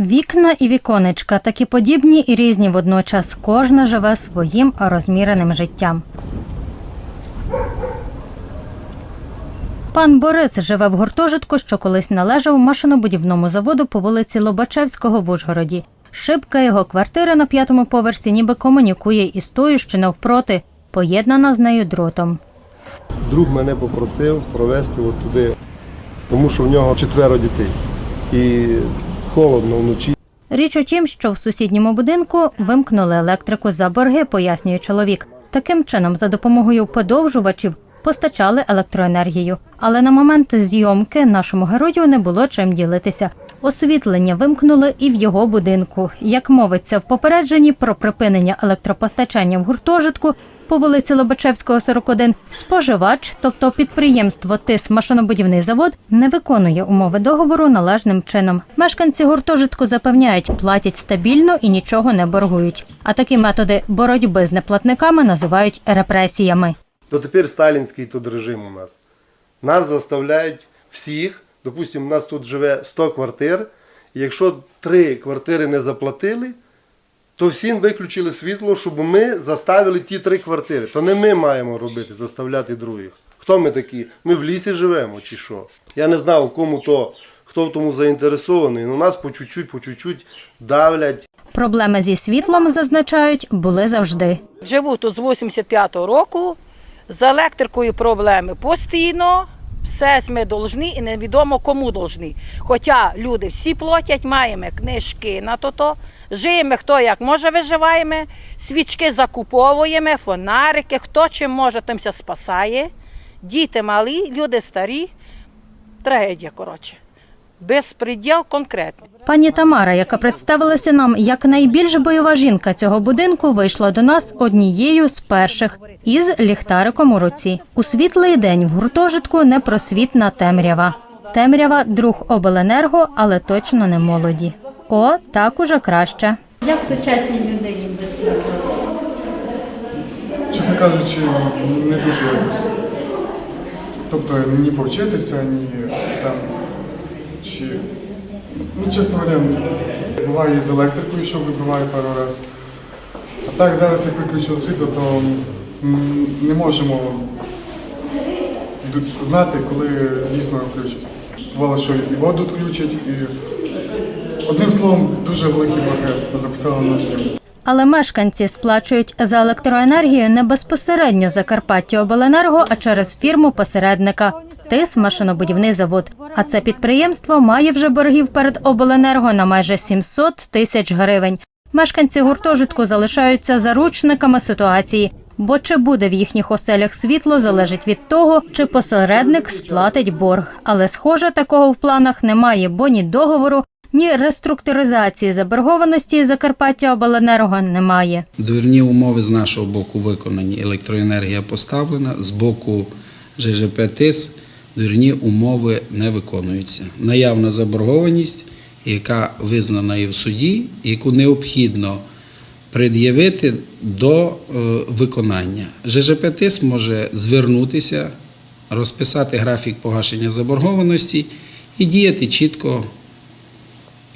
Вікна і віконечка такі подібні і різні водночас. Кожна живе своїм розміреним життям. Пан Борис живе в гуртожитку, що колись належав машинобудівному заводу по вулиці Лобачевського в Ужгороді. Шибка його квартири на п'ятому поверсі ніби комунікує із тою, що навпроти, поєднана з нею дротом. Друг мене попросив провести от туди, тому що в нього четверо дітей. І холодно вночі. Річ у тім, що в сусідньому будинку вимкнули електрику за борги, пояснює чоловік. Таким чином, за допомогою подовжувачів постачали електроенергію. Але на момент зйомки нашому герою не було чим ділитися. Освітлення вимкнули і в його будинку. Як мовиться в попередженні про припинення електропостачання в гуртожитку по вулиці Лобачевського, 41, споживач, тобто підприємство ТИС машинобудівний завод, не виконує умови договору належним чином. Мешканці гуртожитку запевняють, платять стабільно і нічого не боргують. А такі методи боротьби з неплатниками називають репресіями. Дотепер сталінський тут режим у нас. Нас заставляють всіх, допустимо, у нас тут живе 100 квартир, і якщо три квартири не заплатили, то всім виключили світло, щоб ми заставили ті три квартири. То не ми маємо робити, заставляти других. Хто ми такі? Ми в лісі живемо чи що? Я не знав, кому то, хто в тому заінтересований. Ну нас по чуть-чуть, по чуть-чуть давлять. Проблеми зі світлом, зазначають, були завжди. Живу тут з 85-го року, з електрикою проблеми постійно. Все ми должні і невідомо кому должні. Хоча люди всі платять, маємо книжки на то-то, живемо хто як може виживаємо, свічки закуповуємо, фонарики, хто чим може, тим ся спасає. Діти малі, люди старі. Трагедія, коротше. Безпреділ конкретний. Пані Тамара, яка представилася нам як найбільш бойова жінка цього будинку, вийшла до нас однією з перших із ліхтариком у руці. У світлий день в гуртожитку непросвітна темрява. Темрява друг обленерго, але точно не молоді. О, так уже краще. Як сучасній людині без світла? Чесно кажучи, не дуже якось. Тобто ні повчитися, ні там. Чи. Ну, чесно говоря, буває з електрикою, що вибиває пару раз. А так зараз, як виключили світло, то не можемо знати, коли дійсно включать. Бувало, що і воду включать, і одним словом, дуже великі борги записали на наш. Але мешканці сплачують за електроенергію не безпосередньо Закарпаття Обленерго, а через фірму посередника ТИС машинобудівний завод. А це підприємство має вже боргів перед обленерго на майже 700 тисяч гривень. Мешканці гуртожитку залишаються заручниками ситуації. Бо чи буде в їхніх оселях світло, залежить від того, чи посередник сплатить борг. Але схоже, такого в планах немає, бо ні договору, ні реструктуризації заборгованості Закарпаття Обленерго немає. Довірні умови з нашого боку виконані. Електроенергія поставлена, з боку ЖЖП ТИС довірні умови не виконуються. Наявна заборгованість, яка визнана і в суді, яку необхідно пред'явити до е, виконання. ЖЖП ТИС може звернутися, розписати графік погашення заборгованості і діяти чітко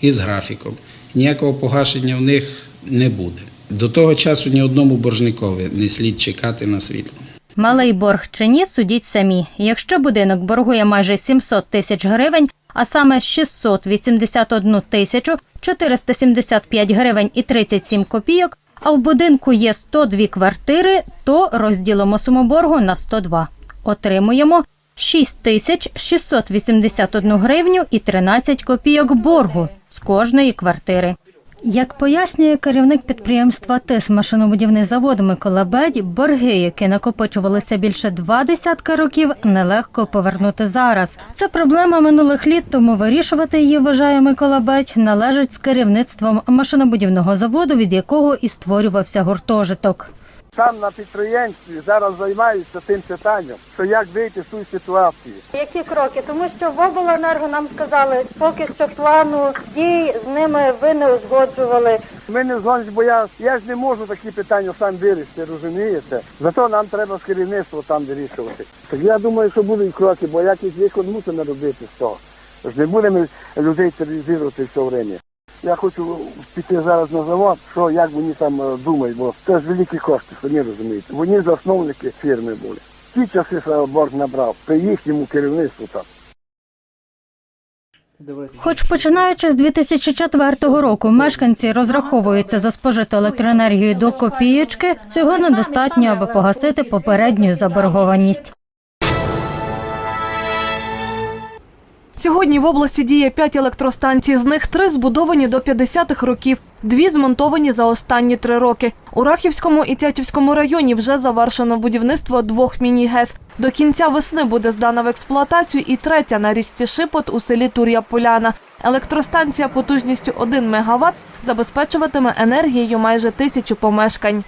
із графіком. Ніякого погашення в них не буде. До того часу ні одному боржникові не слід чекати на світло. Малий борг чи ні, судіть самі. Якщо будинок боргує майже 700 тисяч гривень, а саме 681 тисячу 475 гривень і 37 копійок, а в будинку є 102 квартири, то розділимо суму боргу на 102. Отримуємо 6 тисяч 681 гривню і 13 копійок боргу з кожної квартири. Як пояснює керівник підприємства ТИС машинобудівний завод Микола Бедь, борги, які накопичувалися більше два десятка років, нелегко повернути зараз. Це проблема минулих літ, тому вирішувати її, вважає Микола Бедь, належить з керівництвом машинобудівного заводу, від якого і створювався гуртожиток. Там на підприємстві зараз займаються тим питанням, що як вийти з цієї ситуації. Які кроки? Тому що в обленерго нам сказали, поки що плану дій з ними ви не узгоджували. Ми не згодні, бо я, я ж не можу такі питання сам вирішити, розумієте? Зато нам треба з керівництва там вирішувати. Так я думаю, що будуть кроки, бо якийсь виход мусимо робити з того. Ж не будемо людей тероризувати все время. Я хочу піти зараз на завод, що як вони там е, думають, бо це ж великі кошти, самі розумієте. Вони засновники фірми були. Ті часи борг набрав при їхньому керівництву там. Хоч починаючи з 2004 року мешканці розраховуються за спожиту електроенергію до копієчки, цього недостатньо, аби погасити попередню заборгованість. Сьогодні в області діє 5 електростанцій, з них три збудовані до 50-х років, дві змонтовані за останні три роки. У Рахівському і Тячівському районі вже завершено будівництво двох міні-ГЕС. До кінця весни буде здана в експлуатацію і третя на річці Шипот у селі Тур'я Поляна. Електростанція потужністю 1 МВт забезпечуватиме енергією майже тисячу помешкань.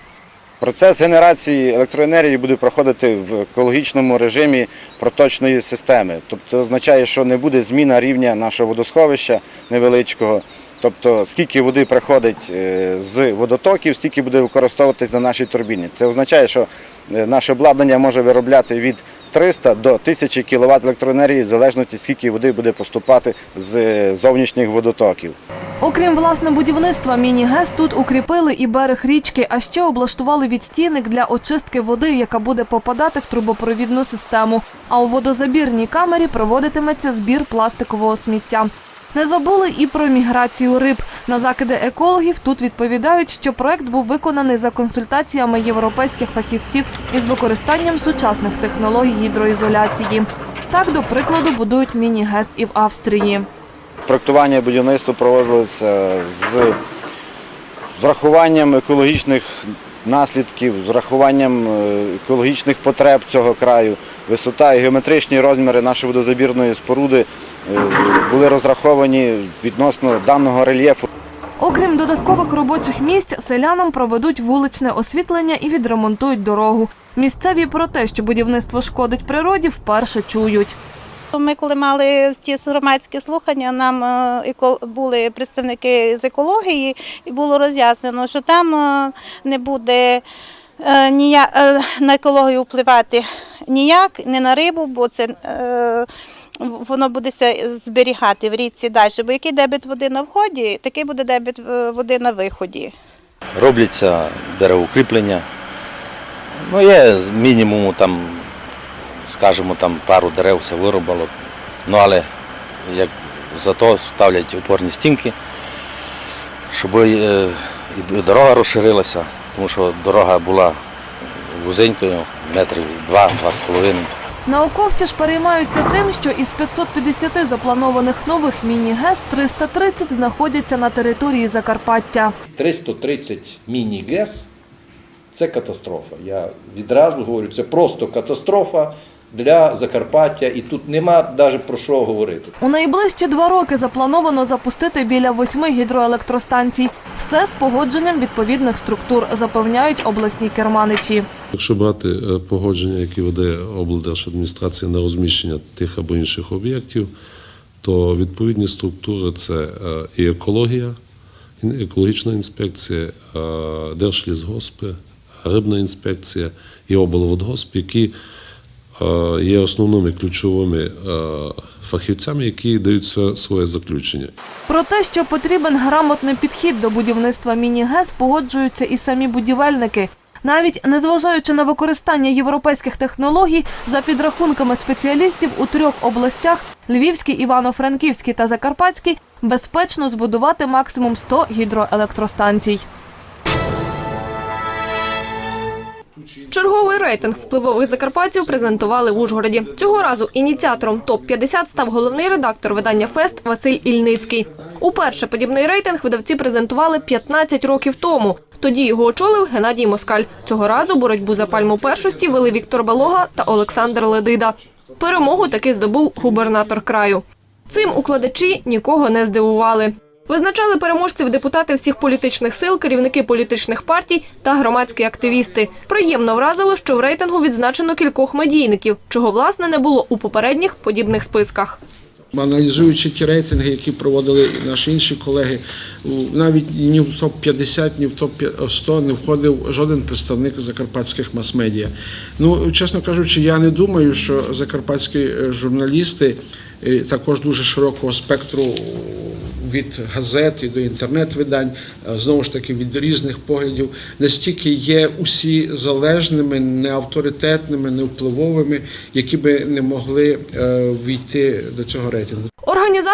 Процес генерації електроенергії буде проходити в екологічному режимі проточної системи. Тобто означає, що не буде зміна рівня нашого водосховища невеличкого. Тобто, скільки води приходить е, з водотоків, стільки буде використовуватись на нашій турбіні. Це означає, що е, наше обладнання може виробляти від 300 до 1000 кВт електроенергії, в залежності скільки води буде поступати з е, зовнішніх водотоків. Окрім власне будівництва, міні-ГЕС тут укріпили і берег річки, а ще облаштували відстійник для очистки води, яка буде попадати в трубопровідну систему. А у водозабірній камері проводитиметься збір пластикового сміття. Не забули і про міграцію риб. На закиди екологів тут відповідають, що проект був виконаний за консультаціями європейських фахівців із використанням сучасних технологій гідроізоляції. Так, до прикладу, будують міні-ГЕС і в Австрії. Проектування будівництва проводилося з врахуванням екологічних наслідків, з врахуванням е, екологічних потреб цього краю. Висота і геометричні розміри нашої водозабірної споруди е, були розраховані відносно даного рельєфу. Окрім додаткових робочих місць, селянам проведуть вуличне освітлення і відремонтують дорогу. Місцеві про те, що будівництво шкодить природі, вперше чують. Ми, коли мали ті громадські слухання, нам е, були представники з екології, і було роз'яснено, що там е, не буде е, ніяк, на екологію впливати ніяк, не на рибу, бо це воно буде зберігати в річці далі. Бо який дебет води на вході, такий буде дебет е, води на виході. робляться деревоукріплення. Ну, є з там, скажімо, там пару дерев все вирубало. Ну, але як зато ставлять опорні стінки, щоб е, і дорога розширилася, тому що дорога була вузенькою, метрів два-два з половиною. Науковці ж переймаються тим, що із 550 запланованих нових міні-ГЕС 330 знаходяться на території Закарпаття. 330 міні-ГЕС це катастрофа. Я відразу говорю, це просто катастрофа для Закарпаття, і тут нема навіть про що говорити. У найближчі два роки заплановано запустити біля восьми гідроелектростанцій. Все з погодженням відповідних структур, запевняють обласні керманичі. Якщо брати е, погодження, які веде облдержадміністрація на розміщення тих або інших об'єктів, то відповідні структури це е, і екологія, і екологічна інспекція, е, Держлісгоспи, рибна інспекція і облводгосп, які є основними ключовими е, фахівцями, які дають своє заключення. Про те, що потрібен грамотний підхід до будівництва міні-ГЕС, погоджуються і самі будівельники. Навіть незважаючи на використання європейських технологій, за підрахунками спеціалістів у трьох областях Львівській, Івано-Франківській та Закарпатській безпечно збудувати максимум 100 гідроелектростанцій. Черговий рейтинг впливових закарпатців презентували в Ужгороді. Цього разу ініціатором топ-50 став головний редактор видання Фест Василь Ільницький. Уперше подібний рейтинг видавці презентували 15 років тому. Тоді його очолив Геннадій Москаль. Цього разу боротьбу за пальму першості вели Віктор Балога та Олександр Ледида. Перемогу таки здобув губернатор краю. Цим укладачі нікого не здивували. Визначали переможців депутати всіх політичних сил, керівники політичних партій та громадські активісти. Приємно вразило, що в рейтингу відзначено кількох медійників, чого власне не було у попередніх подібних списках. Аналізуючи ті рейтинги, які проводили наші інші колеги, навіть ні в топ 50 ні в топ 100 не входив жоден представник закарпатських мас-медіа. Ну, чесно кажучи, я не думаю, що закарпатські е, журналісти е, також дуже широкого спектру від газет і до інтернет-видань, е, знову ж таки від різних поглядів, настільки є усі залежними, неавторитетними, невпливовими, які би не могли е, війти до цього рейтингу.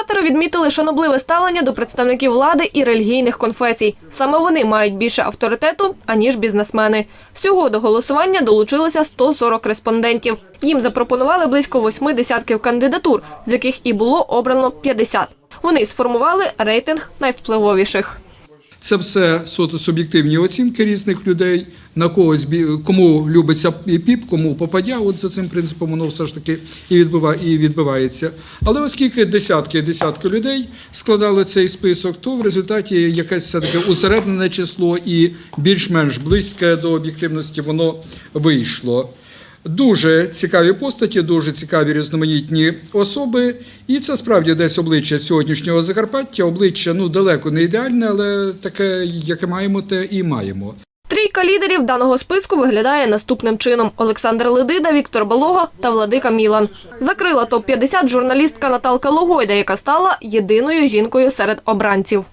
Організатори відмітили шанобливе ставлення до представників влади і релігійних конфесій. Саме вони мають більше авторитету, аніж бізнесмени. Всього до голосування долучилося 140 респондентів. Їм запропонували близько восьми десятків кандидатур, з яких і було обрано 50. Вони сформували рейтинг найвпливовіших. Це все суб'єктивні оцінки різних людей. На когось кому любиться і піп, кому попадя. От за цим принципом воно все ж таки і відбива і відбувається. Але оскільки десятки і десятки людей складали цей список, то в результаті якесь все таки усереднене число і більш-менш близьке до об'єктивності воно вийшло. Дуже цікаві постаті, дуже цікаві різноманітні особи. І це справді десь обличчя сьогоднішнього Закарпаття. Обличчя ну далеко не ідеальне, але таке, яке маємо, те і маємо. Трійка лідерів даного списку виглядає наступним чином: Олександр Ледида, Віктор Балога та Владика Мілан. Закрила топ 50 журналістка Наталка Логойда, яка стала єдиною жінкою серед обранців.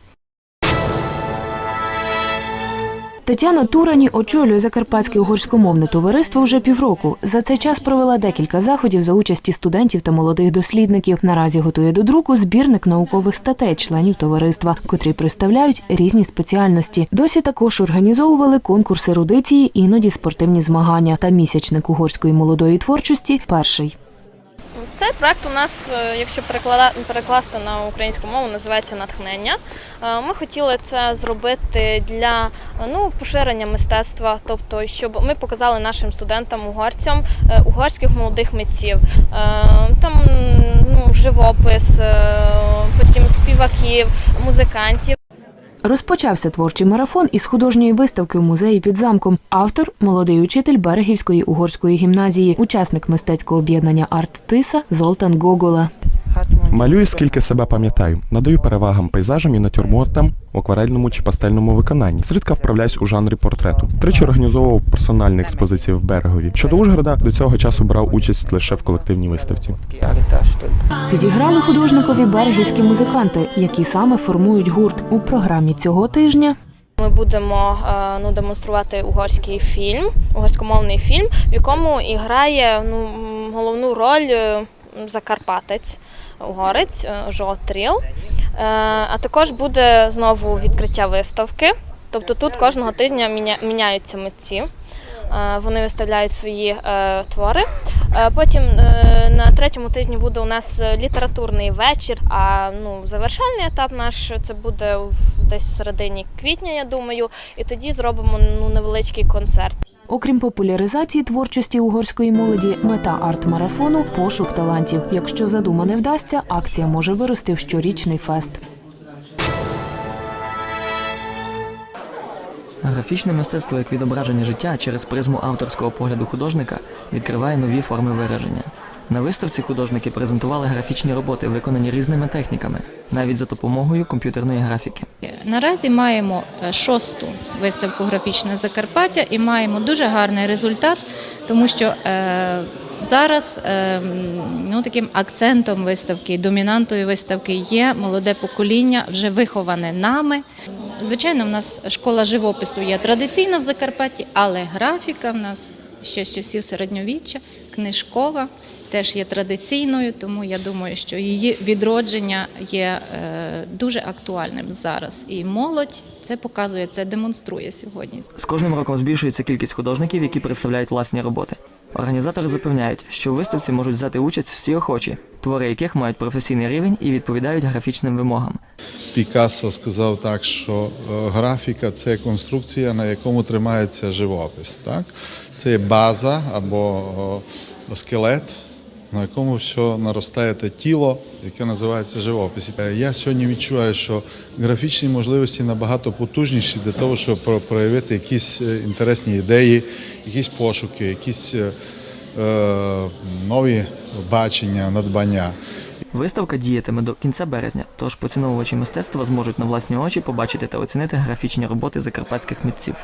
Тетяна Турані очолює Закарпатське угорськомовне товариство вже півроку. За цей час провела декілька заходів за участі студентів та молодих дослідників. Наразі готує до друку збірник наукових статей членів товариства, котрі представляють різні спеціальності. Досі також організовували конкурс ерудиції, іноді спортивні змагання та місячник угорської молодої творчості. Перший. Цей проект у нас, е, якщо перекласти на українську мову, називається натхнення. Е, Ми хотіли це зробити для ну, поширення мистецтва, тобто, щоб ми показали нашим студентам угорцям е, угорських молодих митців. Там ну, живопис, потім співаків, музикантів. Розпочався творчий марафон із художньої виставки в музеї під замком. Автор молодий учитель Берегівської угорської гімназії, учасник мистецького об'єднання Арт Тиса Золтан Гогола. Малюю скільки себе пам'ятаю. Надаю перевагам пейзажам і натюрмортам в акварельному чи пастельному виконанні. Зрідка вправляюсь у жанрі портрету. Тричі організовував персональні експозиції в берегові. Щодо Ужгорода, до цього часу брав участь лише в колективній виставці. Підіграли художникові берегівські музиканти, які саме формують гурт. У програмі цього тижня Ми будемо е, ну, демонструвати угорський фільм, угорськомовний фільм, в якому і грає ну, головну роль е, закарпатець, угорець е, Жотріл. Е, А також буде знову відкриття виставки. Тобто тут кожного тижня міняються митці. Е, Вони виставляють свої е, твори. Потім е, на третьому тижні буде у нас літературний вечір. А ну, завершальний етап наш це буде десь в середині квітня, я думаю. І тоді зробимо ну, невеличкий концерт. Окрім популяризації творчості угорської молоді, мета арт-марафону пошук талантів. Якщо задума не вдасться, акція може вирости в щорічний фест. Графічне мистецтво як відображення життя через призму авторського погляду художника відкриває нові форми вираження. На виставці художники презентували графічні роботи, виконані різними техніками, навіть за допомогою комп'ютерної графіки. Наразі маємо е, шосту виставку Графічне Закарпаття і маємо дуже гарний результат, тому що е, зараз е, ну, таким акцентом виставки, домінантою виставки є молоде покоління, вже виховане нами. Звичайно, в нас школа живопису є традиційна в Закарпатті, але графіка в нас ще з часів середньовіччя, книжкова. Теж є традиційною, тому я думаю, що її відродження є е, дуже актуальним зараз. І молодь це показує, це демонструє сьогодні. З кожним роком збільшується кількість художників, які представляють власні роботи. Організатори запевняють, що в виставці можуть взяти участь всі охочі, твори яких мають професійний рівень і відповідають графічним вимогам. Пікассо сказав так, що е, графіка це конструкція, на якому тримається живопис. Так? Це є база або скелет, на якому все наростає те тіло, яке називається живопис. Е, Я сьогодні відчуваю, що графічні можливості набагато потужніші для того, щоб про- проявити якісь е, інтересні ідеї, якісь пошуки, якісь е, е, нові бачення, надбання. Виставка діятиме до кінця березня, тож поціновувачі мистецтва зможуть на власні очі побачити та оцінити графічні роботи закарпатських митців.